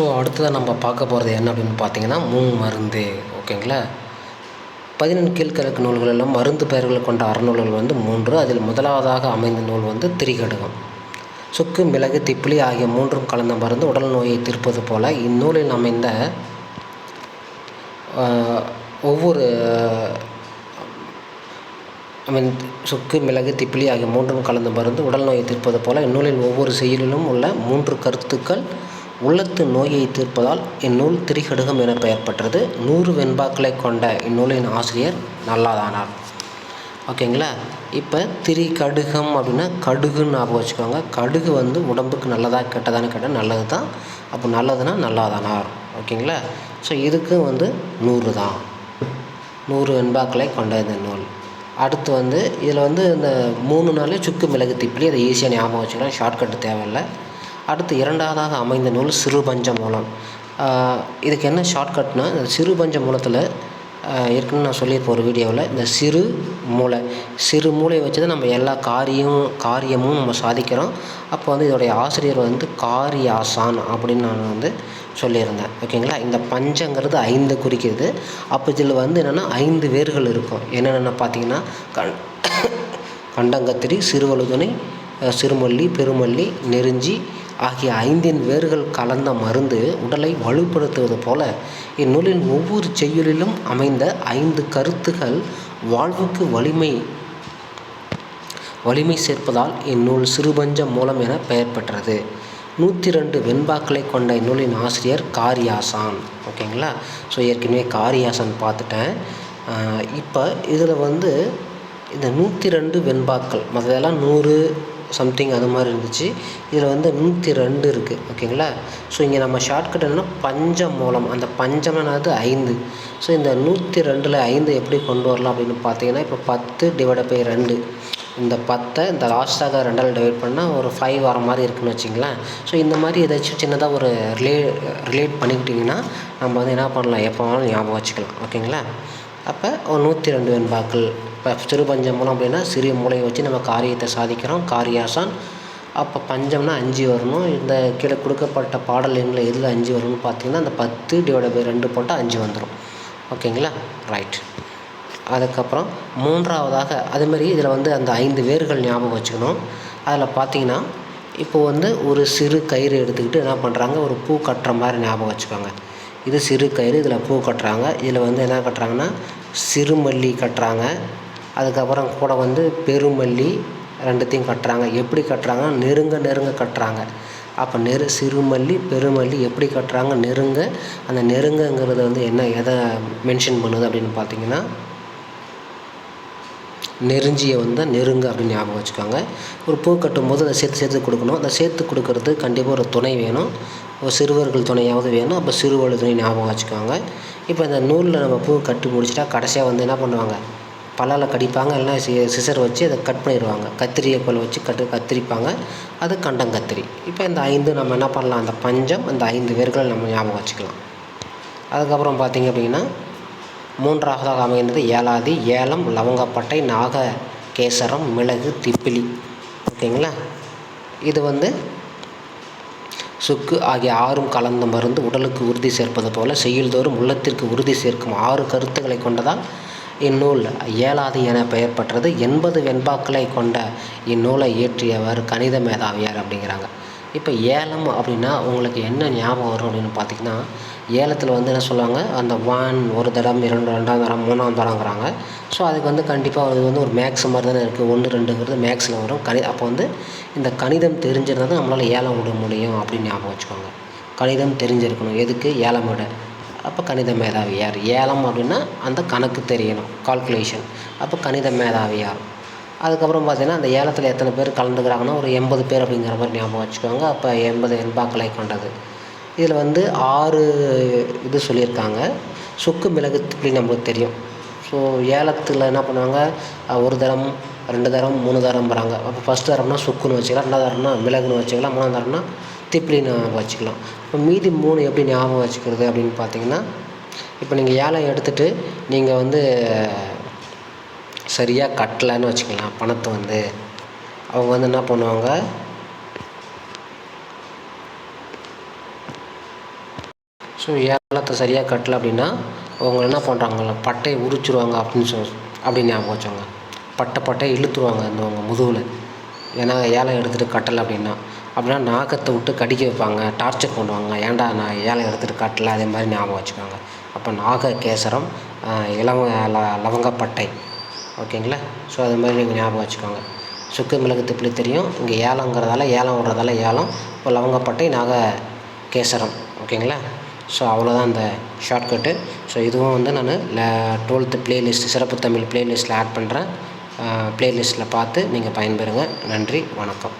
So அடுத்ததாக நம்ம பார்க்க போகிறது என்ன அப்படின்னு பார்த்தீங்கன்னா மூணு மருந்து ஓகேங்களா? பதினெண் கீழ்கணக்கு நூல்களிலும் மருந்து பெயர்கள் கொண்ட அறநூல்கள் வந்து மூன்று. அதில் முதலாவதாக அமைந்த நூல் வந்து திரிகடுகம். சுக்கு மிளகு திப்பிலி ஆகிய மூன்றும் கலந்த மருந்து உடல் நோயை தீர்ப்பது போல இந்நூலில் அமைந்த ஒவ்வொரு ஐ மீன் சுக்கு மிளகு திப்பிலி ஆகிய மூன்றும் கலந்த மருந்து உடல் நோயை தீர்ப்பது போல இந்நூலில் ஒவ்வொரு செயலிலும் உள்ள மூன்று கருத்துக்கள் உள்ளத்து நோயை தீர்ப்பதால் இந்நூல் திரிகடுகம் என பெயர் பெற்றது நூறு வெண்பாக்களை கொண்ட இந்நூலின் ஆசிரியர் நல்லாதானார். ஓகேங்களா? இப்போ திரிகடுகம் அப்படின்னா கடுகுன்னு ஞாபகம் வச்சுக்கோங்க. கடுகு வந்து உடம்புக்கு நல்லதாக கெட்டதான்னு கேட்டால் நல்லது தான் அப்போ நல்லதுன்னா நல்லாதானார். ஓகேங்களா? ஸோ இதுக்கு வந்து நூறு தான். நூறு வெண்பாக்களை கொண்ட இந்த நூல். அடுத்து வந்து இதில் வந்து இந்த மூணு நாளே சுக்கு மிளகு திப்பிலி அதை ஈஸியாக ஞாபகம் வச்சுக்கலாம் ஷார்ட்கட்டு தேவையில்லை. அடுத்து இரண்டாவதாக அமைந்த நூல் சிறுபஞ்ச மூலம். இதுக்கு என்ன ஷார்ட்கட்னா இந்த சிறுபஞ்ச மூலத்தில் ஏற்கனவே நான் சொல்லியிருப்பேன் ஒரு வீடியோவில் இந்த சிறு மூளை. சிறு மூளையை வச்சு தான் நம்ம எல்லா காரியம் காரியமும் நம்ம சாதிக்கிறோம். அப்போ வந்து இதோடைய ஆசிரியர் வந்து காரியாசான் அப்படின்னு நான் வந்து சொல்லியிருந்தேன். ஓகேங்களா? இந்த பஞ்சங்கிறது ஐந்து குறிக்கிறது. அப்போ இதில் வந்து என்னென்னா ஐந்து வேர்கள் இருக்கும். என்னென்ன பார்த்தீங்கன்னா கண் கண்டங்கத்திரி சிறுவழுதுணை சிறுமல்லி பெருமல்லி நெருஞ்சி ஆகிய ஐந்தின் வேர்கள் கலந்த மருந்து உடலை வலுப்படுத்துவது போல இந்நூலின் ஒவ்வொரு செய்யுளிலும் அமைந்த ஐந்து கருத்துகள் வாழ்வுக்கு வலிமை வலிமை சேர்ப்பதால் இந்நூல் சிறுபஞ்சம் மூலம் என பெயர் பெற்றது. நூற்றி ரெண்டு வெண்பாக்களை கொண்ட இந்நூலின் ஆசிரியர் காரியாசான். ஓகேங்களா? ஸோ ஏற்கனவே காரியாசான் பார்த்துட்டேன். இப்போ இதில் வந்து இந்த நூற்றி ரெண்டு வெண்பாக்கள் மற்றதெல்லாம் நூறு சம்திங் அது மாதிரி இருந்துச்சு. இதில் வந்து நூற்றி ரெண்டு இருக்குது ஓகேங்களா ஸோ இங்கே நம்ம ஷார்ட்கட் என்னன்னா பஞ்ச மூலம். அந்த பஞ்சமனாவது ஐந்து. ஸோ இந்த நூற்றி ரெண்டில் ஐந்து எப்படி கொண்டு வரலாம் அப்படின்னு பார்த்தீங்கன்னா இப்போ பத்து டிவைட் பை ரெண்டு. இந்த பத்தை இந்த லாஸ்ட்டாக ரெண்டால் டிவைட் பண்ணால் ஒரு ஃபைவ் வர மாதிரி இருக்குன்னு வச்சிங்களேன். ஸோ இந்த மாதிரி ஏதாச்சும் சின்னதாக ஒரு ரிலே ரிலேட் பண்ணிக்கிட்டிங்கன்னா நம்ம வந்து என்ன பண்ணலாம்? எப்போ வேணாலும் ஞாபகம் வச்சுக்கலாம் ஓகேங்களா அப்போ ஒரு நூற்றி ரெண்டு வெண்பாக்கள். இப்போ சிறு பஞ்சம் மூலம் அப்படின்னா சிறிய மூளையை வச்சு நம்ம காரியத்தை சாதிக்கிறோம். காரியாசான். அப்போ பஞ்சம்னா அஞ்சு வரணும். இந்த கீழே கொடுக்கப்பட்ட பாடல் எண்ணில் எதில் அஞ்சு வரும்னு பார்த்தீங்கன்னா அந்த பத்து டிவைட் பை ரெண்டு போட்டால் அஞ்சு வந்துடும் ஓகேங்களா? ரைட் அதுக்கப்புறம் மூன்றாவதாக அதுமாரி இதில் வந்து அந்த ஐந்து வேர்கள் ஞாபகம் வச்சுக்கணும். அதில் பார்த்தீங்கன்னா இப்போ வந்து ஒரு சிறு கயிறு எடுத்துக்கிட்டு என்ன பண்ணுறாங்க ஒரு பூ கட்டுற மாதிரி ஞாபகம் வச்சுக்கோங்க. இது சிறு கயிறு இதில் பூ கட்டுறாங்க. இதில் வந்து என்ன கட்டுறாங்கன்னா சிறுமல்லி கட்டுறாங்க. அதுக்கப்புறம் கூட வந்து பெருமல்லி ரெண்டுத்தையும் கட்டுறாங்க. எப்படி கட்டுறாங்கன்னா நெருங்க நெருங்க கட்டுறாங்க. அப்போ நெரு சிறுமல்லி பெருமல்லி எப்படி கட்டுறாங்க? நெருங்க. அந்த நெருங்கங்கிறது வந்து என்ன எதை மென்ஷன் பண்ணுது அப்படின்னு பார்த்தீங்கன்னா நெருஞ்சியை வந்து நெருங்க அப்படின்னு ஞாபகம் வச்சுக்கோங்க. ஒரு பூ கட்டும்போது அதை சேர்த்து சேர்த்து கொடுக்கணும். அதை சேர்த்து கொடுக்கறது கண்டிப்பாக ஒரு துணை வேணும். ஒரு சிறுவர்கள் துணையாவது வேணும். அப்போ சிறுவழு துணை ஞாபகம் வச்சுக்கோங்க. இப்போ இந்த நூலில் நம்ம பூ கட்டி முடிச்சிட்டா கடைசியாக வந்து என்ன பண்ணுவாங்க? பல்லால் கடிப்பாங்க இல்லைன்னா சி சிசர் வச்சு அதை கட் பண்ணிடுவாங்க. கத்திரியை போல் வச்சு கட்டு கத்திரிப்பாங்க. அது கண்டங்கத்திரி இப்போ இந்த ஐந்து நம்ம என்ன பண்ணலாம்? அந்த பஞ்சம் அந்த ஐந்து வேர்களை நம்ம ஞாபகம் வச்சுக்கலாம். அதுக்கப்புறம் பார்த்திங்க அப்படின்னா மூன்றாவதாக அமைந்தது ஏலாதி ஏலம் லவங்கப்பட்டை நாக கேசரம் மிளகு திப்பிலி. ஓகேங்களா? இது வந்து சுக்கு ஆகிய ஆறும் கலந்த மருந்து உடலுக்கு உறுதி சேர்ப்பது போல செய்யுள்தோறும் உள்ளத்திற்கு உறுதி சேர்க்கும் ஆறு கருத்துக்களை கொண்டதால் இந்நூல் இயலாது என பெயர் பெற்றது எண்பது வெண்பாக்களை கொண்ட இந்நூலை இயற்றியவர் கணித மேதாவியார் அப்படிங்கிறாங்க. இப்போ ஏலம் அப்படின்னா உங்களுக்கு என்ன ஞாபகம் வரும் அப்படின்னு பார்த்தீங்கன்னா ஏலத்தில் வந்து என்ன சொல்லுவாங்க? அந்த வான் ஒரு தடம் இரண்டு ரெண்டாம் தரம் மூணாம் தரங்கிறாங்க ஸோ அதுக்கு வந்து கண்டிப்பாக அது வந்து ஒரு மேக்ஸ் மாதிரி தானே இருக்குது ஒன்று ரெண்டுங்கிறது மேக்ஸில் வரும். கணி அப்போ வந்து இந்த கணிதம் தெரிஞ்சிருந்தால் தான் நம்மளால் ஏலம் விட முடியும் அப்படின்னு ஞாபகம் வச்சுக்கோங்க. கணிதம் தெரிஞ்சிருக்கணும். எதுக்கு? ஏலம் விட. அப்போ கணித மேதாவியார் ஏலம் அப்படின்னா அந்த கணக்கு தெரியணும் கால்குலேஷன் அப்போ கணித மேதாவியார் அதுக்கப்புறம் பார்த்தீங்கன்னா அந்த ஏலத்தில் எத்தனை பேர் கலந்துக்கிறாங்கன்னா ஒரு எண்பது பேர் அப்படிங்கிற மாதிரி ஞாபகம் வச்சுக்கோங்க. அப்போ எண்பது எண்பாக்களை கொண்டது. இதில் வந்து ஆறு இது சொல்லியிருக்காங்க. சுக்கு மிளகு இப்படி நம்மளுக்கு தெரியும். ஸோ ஏலத்தில் என்ன பண்ணுவாங்க? ஒரு தரம் ரெண்டு தரம் மூணு தரம்ங்கிறாங்க அப்போ ஃபஸ்ட் தரம்னா சுக்குன்னு வச்சுக்கலாம். ரெண்டாவது தரம்னா மிளகுன்னு வச்சுக்கலாம். மூணாவது தரம்னா திப்பிலின்னு வச்சுக்கலாம். இப்போ மீதி மூணு எப்படி ஞாபகம் வச்சுக்கிறது அப்படின்னு பார்த்தீங்கன்னா இப்போ நீங்கள் ஏலம் எடுத்துகிட்டு நீங்கள் வந்து சரியாக கட்டலைன்னு வச்சுக்கலாம். பணத்தை வந்து அவங்க வந்து என்ன பண்ணுவாங்க? ஸோ ஏலத்தை சரியாக கட்டலை அப்படின்னா அவங்க என்ன பண்ணுறாங்க பட்டையை உரிச்சிருவாங்க அப்படின்னு சொல் அப்படின்னு ஞாபகம் வச்சாங்க பட்டை பட்டையை இழுத்துருவாங்க அந்த அவங்க முதுகில். ஏன்னா ஏலம் எடுத்துகிட்டு கட்டலை அப்படின்னா. அப்படின்னா நாக்கத்தை விட்டு கடிக்க வைப்பாங்க டார்ச்சர் பண்ணுவாங்க ஏன்டா நான் ஏலம் எடுத்துகிட்டு கட்டலை? அதே மாதிரி ஞாபகம் வச்சுக்கோங்க. அப்போ நாக கேசரம் இளவ ல லவங்கப்பட்டை. ஓகேங்களா? ஸோ அது மாதிரி நீங்கள் ஞாபகம் வச்சுக்கோங்க. சுக்கு மிளகு திப்பிலி தெரியும். இங்கே ஏலங்கிறதால ஏலம் விடுறதால ஏலம். இப்போ லவங்கப்பட்டை நாக கேசரம் ஓகேங்களா? ஸோ அவ்வளோதான் அந்த ஷார்ட்கட்டு ஸோ இதுவும் வந்து நான் ல டுவெல்த்து ப்ளேலிஸ்ட் சிறப்பு தமிழ் ப்ளேலிஸ்ட்டில் ஆட் பண்ணுறேன் ப்ளேலிஸ்ட்டில் பார்த்து நீங்கள் பயன்பெறுங்க. நன்றி வணக்கம்.